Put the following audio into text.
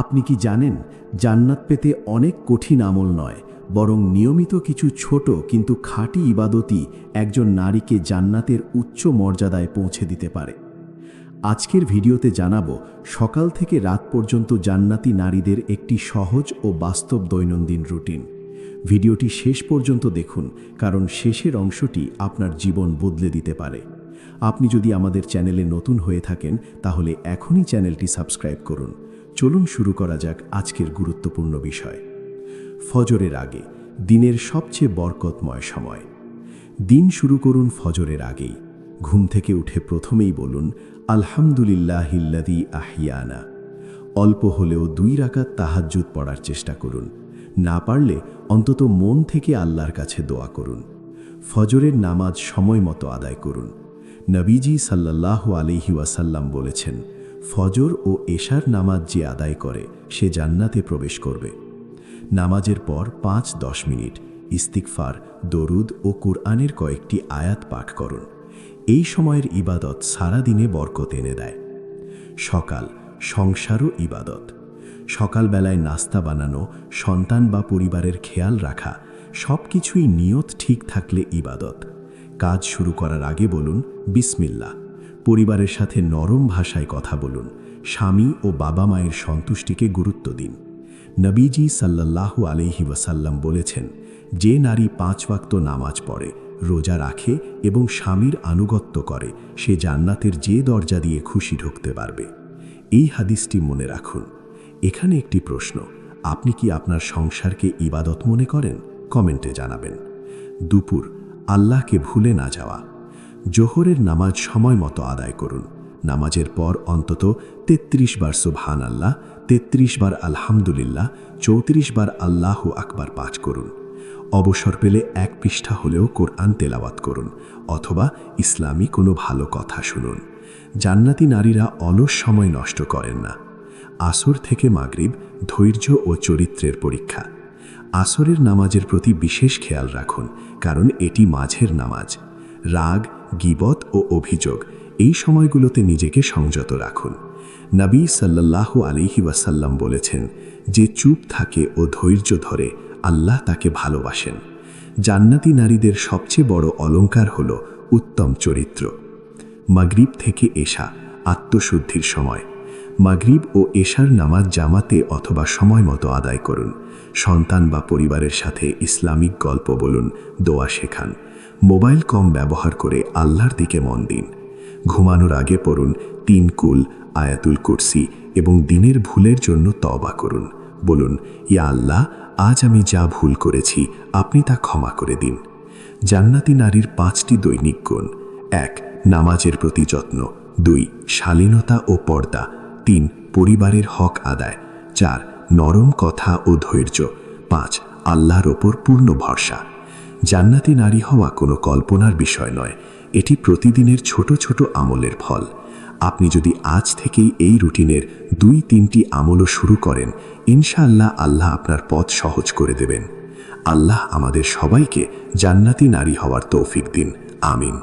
আপনি কি জানেন, জান্নাত পেতে অনেক কঠিন আমল নয়, বরং নিয়মিত কিছু ছোট কিন্তু খাঁটি ইবাদতই একজন নারীকে জান্নাতের উচ্চ মর্যাদায় পৌঁছে দিতে পারে। আজকের ভিডিওতে জানাব, সকাল থেকে রাত পর্যন্ত জান্নাতি নারীদের একটি সহজ ও বাস্তব দৈনন্দিন রুটিন। ভিডিওটি শেষ পর্যন্ত দেখুন, কারণ শেষের অংশটি আপনার জীবন বদলে দিতে পারে। আপনি যদি আমাদের চ্যানেলে নতুন হয়ে থাকেন, তাহলে এখনই চ্যানেলটি সাবস্ক্রাইব করুন। চলুন শুরু করা যাক আজকের গুরুত্বপূর্ণ বিষয়। ফজরের আগে, দিনের সবচেয়ে বরকতময় সময়। দিন শুরু করুন ফজরের আগেই। ঘুম থেকে উঠে প্রথমেই বলুন আলহামদুলিল্লাহিল্লাদি আহিয়ানা অল্প হলেও দুই রাকাত তাহাজ্জুদ পড়ার চেষ্টা করুন। না পারলে অন্তত মন থেকে আল্লাহর কাছে দোয়া করুন। ফজরের নামাজ সময় মতো আদায় করুন। নবীজি সাল্লাহ আলিহি ওয়াসাল্লাম বলেছেন ফজর ও এশার নামাজ যে আদায় করে, সে জান্নাতে প্রবেশ করবে। নামাজের পর পাঁচ দশ মিনিট ইস্তিকফার দরুদ ও কুরআনের কয়েকটি আয়াত পাঠ করুন। এই সময়ের ইবাদত সারা দিনে বরকত এনে দেয়। সকাল, সংসারও ইবাদত। সকালবেলায় নাস্তা বানানো, সন্তান বা পরিবারের খেয়াল রাখা সব কিছুই নিয়ত ঠিক থাকলে ইবাদত। কাজ শুরু করার আগে বলুন বিসমিল্লা পরিবারের সাথে নরম ভাষায় কথা বলুন। স্বামী ও বাবা মায়ের সন্তুষ্টিকে গুরুত্ব দিন। নবীজি সাল্লাল্লাহু আলহি ওয়াসাল্লাম বলেছেন, যে নারী পাঁচ ওয়াক্ত নামাজ পড়ে, রোজা রাখে এবং স্বামীর আনুগত্য করে, সে জান্নাতের যে দরজা দিয়ে খুশি ঢুকতে পারবে। এই হাদিসটি মনে রাখুন। এখানে একটি প্রশ্ন, আপনি কি আপনার সংসারকে ইবাদত মনে করেন? কমেন্টে জানাবেন। দুপুর, আল্লাহকে ভুলে না যাওয়া। জোহরের নামাজ সময় মতো আদায় করুন। নামাজের পর অন্তত ৩৩ বার সুবহান আল্লাহ ৩৩ বার আলহামদুলিল্লাহ, চৌত্রিশ বার আল্লাহ আকবার পাঠ করুন। অবসর পেলে এক পৃষ্ঠা হলেও কোরআন তেলাওয়াত করুন অথবা ইসলামী কোনো ভালো কথা শুনুন। জান্নাতি নারীরা অলস সময় নষ্ট করেন না। আসর থেকে মাগরিব ধৈর্য ও চরিত্রের পরীক্ষা। আসরের নামাজের প্রতি বিশেষ খেয়াল রাখুন, কারণ এটি মাঝের নামাজ। রাগ গিবত ও অভিযোগ, এই সময়গুলোতে নিজেকে সংযত রাখুন। নাবী সাল্লাহ আলিহি ওয়াসাল্লাম বলেছেন যে চুপ থাকে ও ধৈর্য ধরে আল্লাহ তাকে ভালোবাসেন। জান্নাতি নারীদের সবচেয়ে বড় অলঙ্কার হল উত্তম চরিত্র। মাগরিব থেকে এসা আত্মশুদ্ধির সময় মাগরিব ও এশার নামাজ জামাতে অথবা সময় মতো আদায় করুন। সন্তান বা পরিবারের সাথে ইসলামিক গল্প বলুন, দোয়া শেখান। মোবাইল কম ব্যবহার করে আল্লাহর দিকে মন দিন। ঘুমানোর আগে পড়ুন তিন কুল, আয়াতুল কুরসি এবং দিনের ভুলের জন্য তবা করুন। বলুন, ইয়া আল্লাহ, আজ আমি যা ভুল করেছি, আপনি তা ক্ষমা করে দিন। জান্নাতি নারীর পাঁচটি দৈনিক গুণ। এক, নামাজের প্রতি যত্ন। দুই, শালীনতা ও পর্দা। তিন, পরিবারের হক আদায়। চার, নরম কথা ও ধৈর্য। পাঁচ, আল্লাহর ওপর পূর্ণ ভরসা। জান্নাতি নারী হওয়া কোনো কল্পনার বিষয় নয়। এটি প্রতিদিনের ছোট ছোট আমলের ফল। আপনি যদি আজ থেকেই এই রুটিনের দুই তিনটি আমলও শুরু করেন, ইনশাআল্লাহ আল্লাহ আপনার পথ সহজ করে দেবেন। আল্লাহ আমাদের সবাইকে জান্নাতি নারী হওয়ার তৌফিক দিন। আমিন।